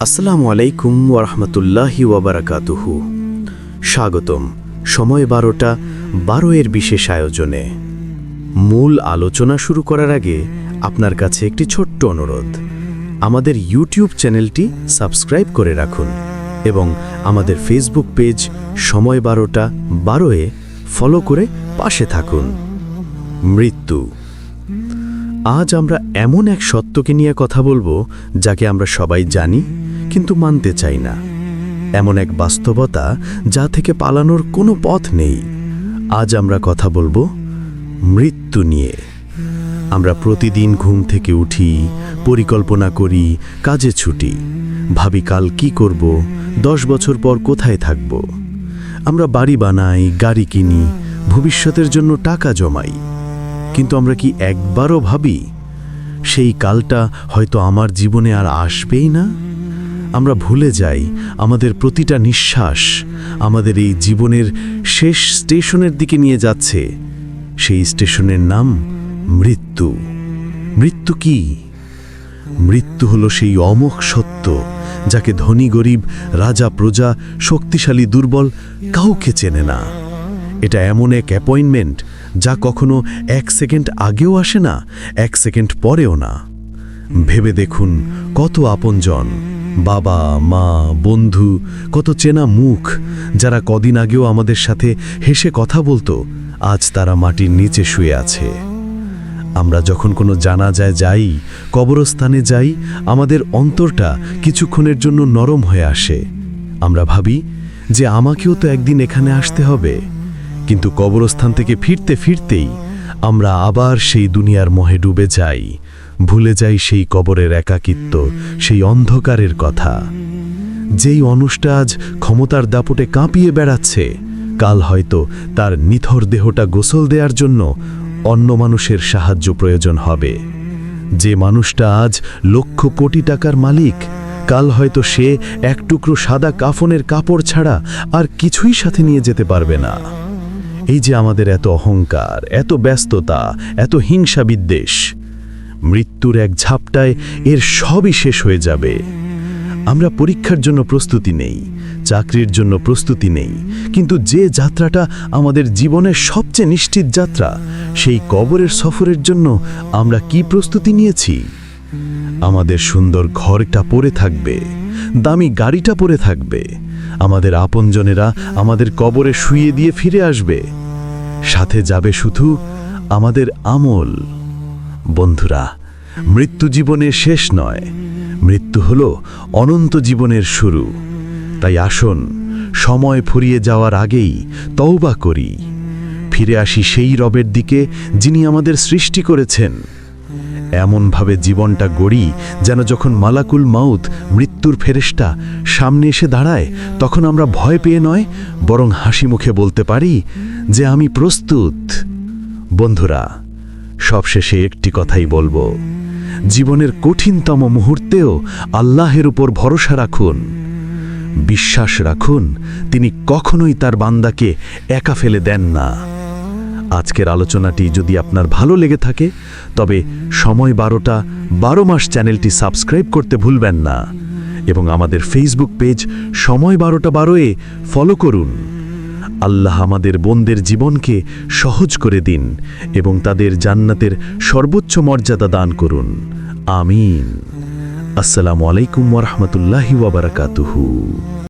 আসসালামু আলাইকুম ওরহমতুল্লাহি ওয়াবারাকাতুহু। স্বাগতম, সময় বারোটা, বারো এর বিশেষ আয়োজনে। মূল আলোচনা শুরু করার আগে আপনার কাছে একটি ছোট্ট অনুরোধ। আমাদের ইউটিউব চ্যানেলটি সাবস্ক্রাইব করে রাখুন এবং আমাদের ফেসবুক পেজ সময় বারোটা বারোয়ে ফলো করে পাশে থাকুন। মৃত্যু। আজ আমরা এমন এক সত্যকে নিয়ে কথা বলব যাকে আমরা সবাই জানি কিন্তু মানতে চাই না। এমন এক বাস্তবতা যা থেকে পালানোর কোনো পথ নেই। আজ আমরা কথা বলব মৃত্যু নিয়ে। আমরা প্রতিদিন ঘুম থেকে উঠি, পরিকল্পনা করি, কাজে ছুটি। ভাবি কাল কি করব, দশ বছর পর কোথায় থাকব। আমরা বাড়ি বানাই, গাড়ি কিনি, ভবিষ্যতের জন্য টাকা জমাই। কিন্তু আমরা কি একবারও ভাবি, সেই কালটা হয়তো আমার জীবনে আর আসবেই না? আমরা ভুলে যাই আমাদের প্রতিটা নিঃশ্বাস আমাদের এই জীবনের শেষ স্টেশনের দিকে নিয়ে যাচ্ছে। সেই স্টেশনের নাম মৃত্যু। মৃত্যু কি? মৃত্যু হলো সেই অমোঘ সত্য যাকে ধনী গরিব, রাজা প্রজা, শক্তিশালী দুর্বল কাউকে চেনে না। এটা এমন এক অ্যাপয়েন্টমেন্ট যা কখনো এক সেকেন্ড আগেও আসে না, এক সেকেন্ড পরেও না। ভেবে দেখুন কত আপনজন বাবা, মা, বন্ধু, কত চেনা মুখ, যারা কদিন আগেও আমাদের সাথে হেসে কথা বলতো, আজ তারা মাটির নিচে শুয়ে আছে। আমরা যখন কোনো জানাজায় যাই, কবরস্থানে যাই, আমাদের অন্তরটা কিছুক্ষণের জন্য নরম হয়ে আসে। আমরা ভাবি যে আমাকেও তো একদিন এখানে আসতে হবে। কিন্তু কবরস্থান থেকে ফিরতে ফিরতেই আমরা আবার সেই দুনিয়ার মোহে ডুবে যাই। ভুলে যাই সেই কবরের একাকিত্ব, সেই অন্ধকারের কথা। যেই অনুষ্টা আজ ক্ষমতার দাপটে কাঁপিয়ে বেড়াচ্ছে, কাল হয়তো তার নিথর দেহটা গোসল দেওয়ার জন্য অন্য মানুষের সাহায্য প্রয়োজন হবে। যে মানুষটা আজ লক্ষ কোটি টাকার মালিক, কাল হয়তো সে এক টুকরো সাদা কাফনের কাপড় ছাড়া আর কিছুই সাথে নিয়ে যেতে পারবে না। এই যে আমাদের এত অহংকার, এত ব্যস্ততা, এত হিংসা বিদ্বেষ মৃত্যুর এক ঝাপটায় এর সবই শেষ হয়ে যাবে। আমরা পরীক্ষার জন্য প্রস্তুতি নেই, চাকরির জন্য প্রস্তুতি নেই, কিন্তু যে যাত্রাটা আমাদের জীবনের সবচেয়ে নিশ্চিত যাত্রা, সেই কবরের সফরের জন্য আমরা কি প্রস্তুতি নিয়েছি? আমাদের সুন্দর ঘরটা পড়ে থাকবে, দামি গাড়িটা পড়ে থাকবে, আমাদের আপনজনেরা আমাদের কবরে শুয়ে দিয়ে ফিরে আসবে, সাথে যাবে শুধু আমাদের আমল। বন্ধুরা, মৃত্যু জীবনের শেষ নয়, মৃত্যু হল অনন্ত জীবনের শুরু। তাই আসুন, সময় ফুরিয়ে যাওয়ার আগেই তওবা করি। ফিরে আসি সেই রবের দিকে যিনি আমাদের সৃষ্টি করেছেন। এমনভাবে জীবনটা গড়ি, যেন যখন মালাকুল মাউত মৃত্যুর ফেরেশটা সামনে এসে দাঁড়ায়, তখন আমরা ভয় পেয়ে নয়, বরং হাসি মুখে বলতে পারি যে আমি প্রস্তুত। বন্ধুরা সবশেষে একটি কথাই বলব। জীবনের কঠিনতম মুহূর্তেও আল্লাহের উপর ভরসা রাখুন। বিশ্বাস রাখুন, তিনি কখনোই তার বান্দাকে একা ফেলে দেন না। আজকের আলোচনাটি যদি আপনার ভালো লেগে থাকে, তবে সময় বারোটা, বারো মাস চ্যানেলটি সাবস্ক্রাইব করতে ভুলবেন না। এবং আমাদের ফেসবুক পেজ সময় বারোটা বারোয়ে ফলো করুন। আল্লাহ আমাদের বোনদের জীবনকে সহজ করে দিন এবং তাদের জান্নাতের সর্বোচ্চ মর্যাদা দান করুন। আমিন। আসসালামু আলাইকুম ওরহমতুল্লাহি ওয়াবারাকাতুহু